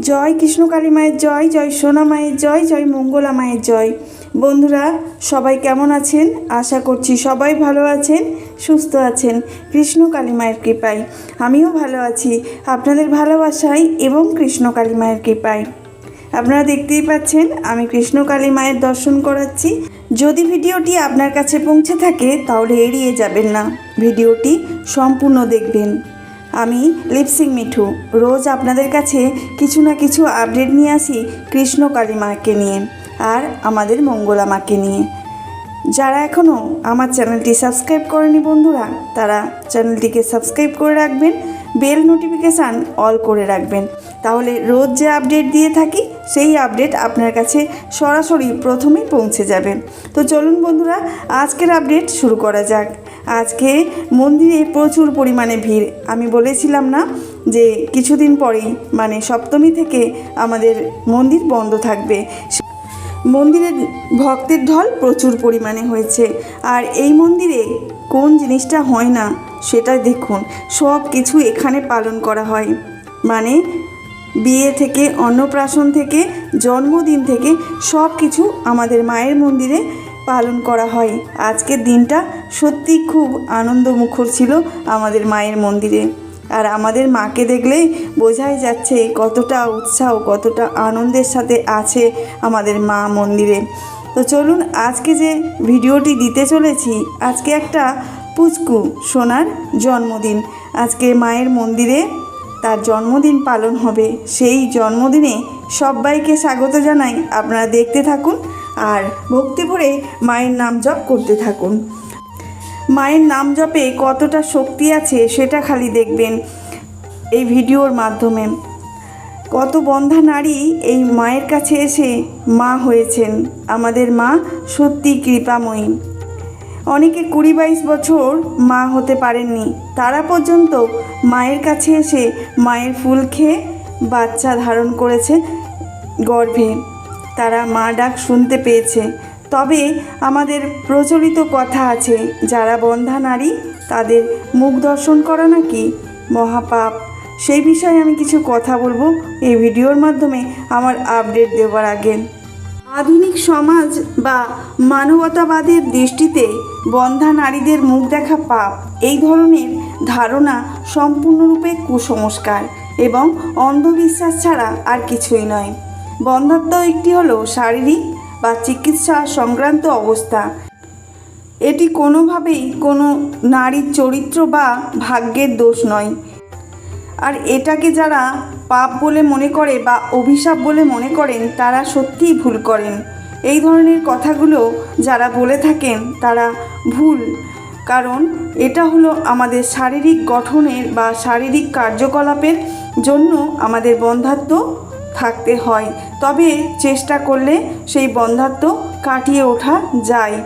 জয় কৃষ্ণ কালী মায়ের জয় জয় সোনা মায়ের জয় জয় মঙ্গলা মায়ের জয়। বন্ধুরা, সবাই কেমন আছেন? আশা করছি সবাই ভালো আছেন, সুস্থ আছেন। কৃষ্ণ কালী মায়ের কৃপায়। আমিও ভালো আছি। আপনাদের ভালোবাসায় এবং কৃষ্ণ কালী মায়ের কৃপায়। আপনারা দেখতেই পাচ্ছেন, আমি কৃষ্ণ কালী মায়ের দর্শন করাচ্ছি। যদি ভিডিওটি আপনার কাছে পৌঁছে থাকে, তাহলে এড়িয়ে যাবেন না। ভিডিওটি সম্পূর্ণ দেখবেন। আমি লিপসিং মিঠু। রোজ আপনাদের কাছে কিছু না কিছু আপডেট নিয়ে আসি কৃষ্ণ কালী মাকে নিয়ে আর আমাদের মঙ্গলা মাকে নিয়ে। যারা এখনও আমার চ্যানেলটি সাবস্ক্রাইব করেনি বন্ধুরা, তারা চ্যানেলটিকে সাবস্ক্রাইব করে রাখবেন। বেল নোটিফিকেশান অল করে রাখবেন। তাহলে রোজ যে আপডেট দিয়ে থাকি, সেই আপডেট আপনার কাছে সরাসরি প্রথমেই পৌঁছে যাবে। তো চলুন বন্ধুরা, আজকের আপডেট শুরু করা যাক। আজকে মন্দিরে প্রচুর পরিমাণে ভিড়। আমি বলেছিলাম না যে কিছুদিন পরেই মানে সপ্তমী থেকে আমাদের মন্দির বন্ধ থাকবে। মন্দিরের ভক্তের ঢল প্রচুর পরিমাণে হয়েছে। আর এই মন্দিরে কোন জিনিসটা হয় না সেটা দেখুন। সব কিছু এখানে পালন করা হয়। মানে বিয়ে থেকে, অন্নপ্রাশন থেকে, জন্মদিন থেকে সব কিছু আমাদের মায়ের মন্দিরে পালন করা হয়। আজকের দিনটা সত্যি খুব আনন্দমুখর ছিল আমাদের মায়ের মন্দিরে। আর আমাদের মাকে দেখলে বোঝাই যাচ্ছে কতটা উৎসাহ, কতটা আনন্দের সাথে আছে আমাদের মা মন্দিরে। তো চলুন আজকে যে ভিডিওটি দিতে চলেছি, আজকে একটা পুচকু সোনার জন্মদিন। আজকে মায়ের মন্দিরে তার জন্মদিন পালন হবে। সেই জন্মদিনে সবাইকে স্বাগত জানাই। আপনারা দেখতে থাকুন আর ভক্তি ভরে মায়ের নাম জপ করতে থাকুন। মায়ের নাম জপে কতটা শক্তি আছে সেটা খালি দেখবেন এই ভিডিওর মাধ্যমে। কত বন্ধা নারী এই মায়ের কাছে এসে মা হয়েছেন। আমাদের মা সত্যি কৃপাময়ী। অনেকে কুড়ি বাইশ বছর মা হতে পারেননি। তারা পর্যন্ত মায়ের কাছে এসে মায়ের ফুল খেয়ে বাচ্চা ধারণ করেছে গর্ভে। তারা মা ডাক শুনতে পেয়েছে। তবে আমাদের প্রচলিত কথা আছে, যারা বন্ধা নারী, তাদের মুখ দর্শন করা নাকি মহাপাপ। সেই বিষয়ে আমি কিছু কথা বলব। এই ভিডিওর মাধ্যমে আমার আপডেট দেওয়ার আগে। আধুনিক সমাজ বা মানবতাবাদের দৃষ্টিতে বন্ধা নারীদের মুখ দেখা পাপ। এই ধরনের ধারণা সম্পূর্ণরূপে কুসংস্কার এবং অন্ধবিশ্বাস ছাড়া আর কিছুই নয়। বন্ধাত্ব একটি হলো শারীরিক বা চিকিৎসা সংক্রান্ত অবস্থা। এটি কোনোভাবেই কোনো নারীর চরিত্র বা ভাগ্যের দোষ নয়। আর এটাকে যারা পাপ বলে মনে করে বা অভিশাপ বলে মনে করেন, তারা সত্যিই ভুল করেন। এই ধরনের কথাগুলো যারা বলে থাকেন, তারা ভুল। কারণ এটা হলো আমাদের শারীরিক গঠনের বা শারীরিক কার্যকলাপের জন্য আমাদের বন্ধাত্ব থাকতে হয়। তবে চেষ্টা করলে সেই বন্ধাত্ব কাটিয়ে ওঠা যায়।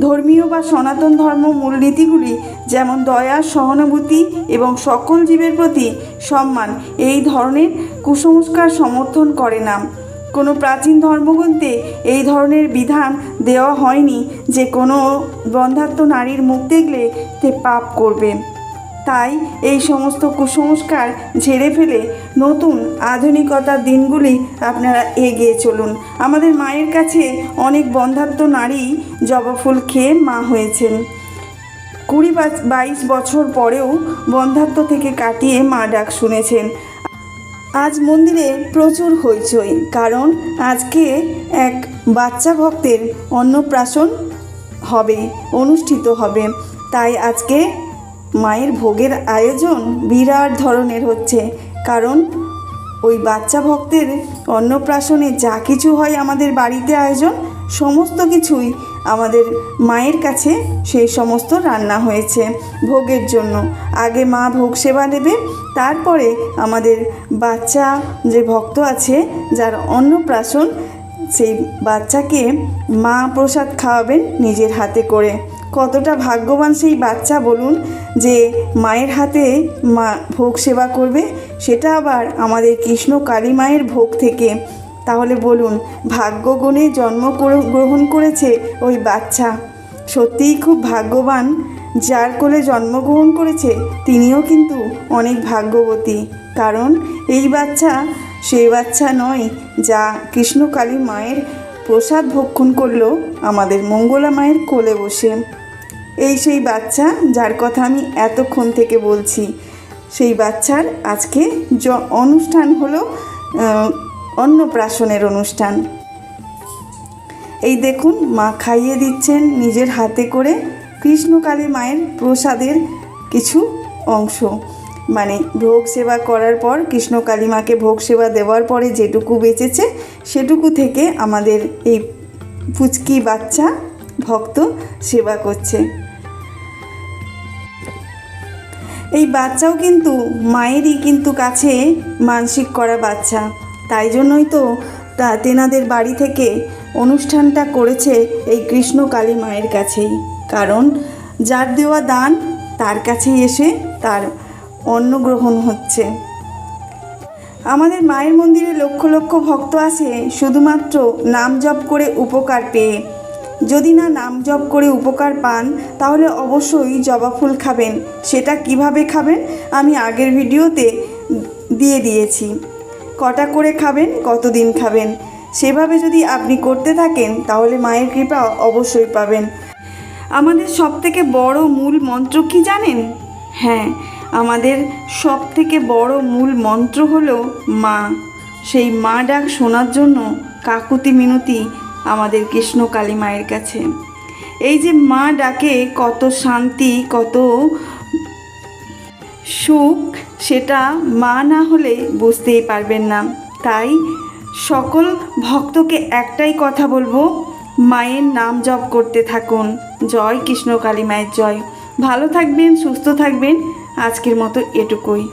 ধর্মীয় বা সনাতন ধর্ম মূলনীতিগুলি যেমন দয়া, সহানুভূতি এবং সকল জীবের প্রতি সম্মান, এই ধরনের কুসংস্কার সমর্থন করে না। কোনো প্রাচীন ধর্মগ্রন্থে এই ধরনের বিধান দেওয়া হয়নি যে কোনো বন্ধাত্ম নারীর মুখ দেখলে তে পাপ করবে। তাই এই সমস্ত কুসংস্কার ঝেড়ে ফেলে নতুন আধুনিকতার দিনগুলি আপনারা এগিয়ে চলুন। আমাদের মায়ের কাছে অনেক বন্ধাত্ম নারী জবা ফুল খেয়ে মা হয়েছেন। কুড়ি বাইশ বছর পরেও বন্ধাত্ম থেকে কাটিয়ে মা ডাক শুনেছেন। আজ মন্দিরে প্রচুর হইচই, কারণ আজকে এক বাচ্চা ভক্তের অন্নপ্রাশন হবে, অনুষ্ঠিত হবে। তাই আজকে মায়ের ভোগের আয়োজন বিরাট ধরনের হচ্ছে। কারণ ওই বাচ্চা ভক্তের অন্নপ্রাশনে যা কিছু হয় আমাদের বাড়িতে আয়োজন, সমস্ত কিছুই আমাদের মায়ের কাছে সেই সমস্ত রান্না হয়েছে ভোগের জন্য। আগে মা ভোগ সেবা দেবে, তারপরে আমাদের বাচ্চা যে ভক্ত আছে, যার অন্নপ্রাশন, সেই বাচ্চাকে মা প্রসাদ খাওয়াবেন নিজের হাতে করে। কতটা ভাগ্যবান সেই বাচ্চা বলুন যে মায়ের হাতে মা ভোগ সেবা করবে, সেটা আবার আমাদের কৃষ্ণ কালী মায়ের ভোগ থেকে। তাহলে বলুন, ভাগ্যগুণে জন্ম গ্রহণ করেছে ওই বাচ্চা। সত্যিই খুব ভাগ্যবান, যার কোলে জন্মগ্রহণ করেছে, তিনিও কিন্তু অনেক ভাগ্যবতী। কারণ এই বাচ্চা সেই বাচ্চা নয়, যা কৃষ্ণকালী মায়ের প্রসাদ ভক্ষণ করল আমাদের মঙ্গলা মায়ের কোলে বসে। এই সেই বাচ্চা যার কথা আমি এতক্ষণ থেকে বলছি। সেই বাচ্চার আজকে জ, অনুষ্ঠান হলো অন্নপ্রাশনের অনুষ্ঠান। এই দেখুন, মা খাইয়ে দিচ্ছেন নিজের হাতে করে কৃষ্ণকালী মায়ের প্রসাদের কিছু অংশ। মানে ভোগ সেবা করার পর, কৃষ্ণকালী মাকে ভোগ সেবা দেওয়ার পরে যেটুকু বেঁচেছে, সেটুকু থেকে আমাদের এই পুচকি বাচ্চা ভক্ত সেবা করছে। এই বাচ্চাও কিন্তু মায়েরই কিন্তু কাছে মানসিক করা বাচ্চা। তাই জন্যই তো তা তেনাদের বাড়ি থেকে অনুষ্ঠানটা করেছে এই কৃষ্ণ কালী মায়ের কাছেই। কারণ যার দেওয়া দান, তার কাছেই এসে তার অন্ন গ্রহণ হচ্ছে। আমাদের মায়ের মন্দিরে লক্ষ লক্ষ ভক্ত আসে, শুধুমাত্র নাম জপ করে উপকার পেয়ে। যদি না নাম জপ করে উপকার পান, তাহলে অবশ্যই জবা ফুল খাবেন। সেটা কীভাবে খাবেন? আমি আগের ভিডিওতে দিয়ে দিয়েছি। কটা করে খাবেন? কতদিন খাবেন? সেভাবে যদি আপনি করতে থাকেন, তাহলে মায়ের কৃপা অবশ্যই পাবেন। আমাদের সব থেকে বড় মূল মন্ত্র কি জানেন? হ্যাঁ আমাদের সব থেকে বড় মূল মন্ত্র হলো মা। সেই মা ডাক শোনার জন্য কাকুতি মিনতি আমাদের কৃষ্ণ কালী মায়ের কাছে। এই যে মা ডাকে কত শান্তি, কত সুখ, সেটা মা না হলে বুঝতেই পারবেন না। তাই সকল ভক্তকে একটাই কথা বলব, মায়ের নাম জপ করতে থাকুন। জয় কৃষ্ণ কালী মায়ের জয়। ভালো থাকবেন, সুস্থ থাকবেন। আজকের মতো এটুকুই।